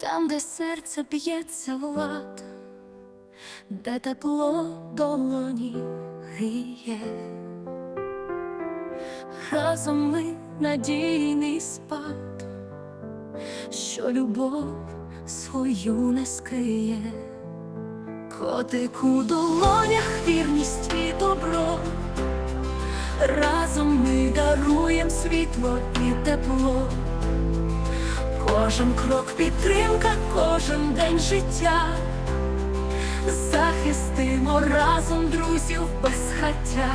там, де серце б'ється в лад, де тепло долоні гріє. Разом ми надійний спад, що любов свою не скриє, котик у долонях вірність і добро. Разом ми даруєм світло і тепло. Кожен крок підтримка, кожен день життя. Захистимо разом друзів без хаття.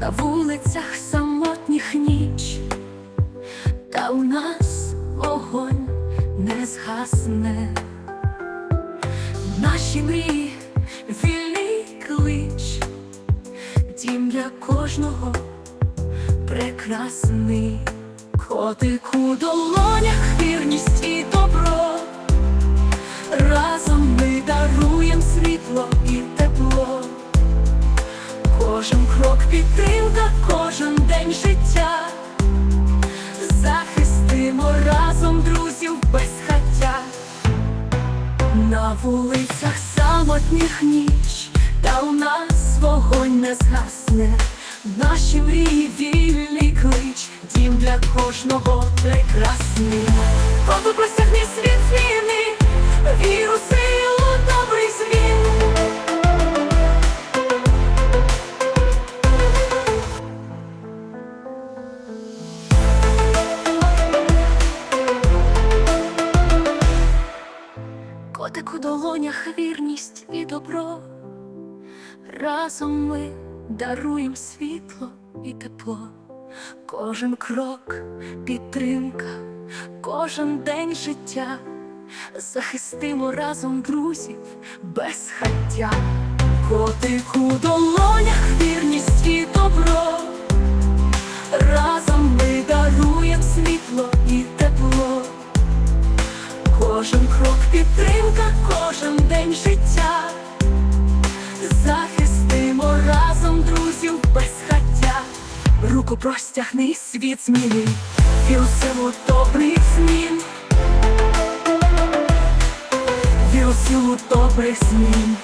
На вулицях самотніх ніч, та у нас вогонь не згасне. Наші мрії вільний клич, дім для кожного прекрасний, котик у долонях вірність і добро. Разом ми даруєм світло і тепло. Кожен крок підтримка, кожен На вулицях самотніх ніч, та у нас вогонь не згасне. Наші мрії вільний клич, дім для кожного прекрасний. Коли простягне світ зміни, долонях вірність і добро. Разом ми даруєм світло і тепло. Кожен крок підтримка, кожен день життя. Захистимо разом друзів без хаття. Котик у долонях вірність і добро. Кожен підтримка, кожен день життя. Захистимо разом друзів без хаття. Руку простягни, світ зміни, і у силу добрих змін. Вір у силу добрих змін.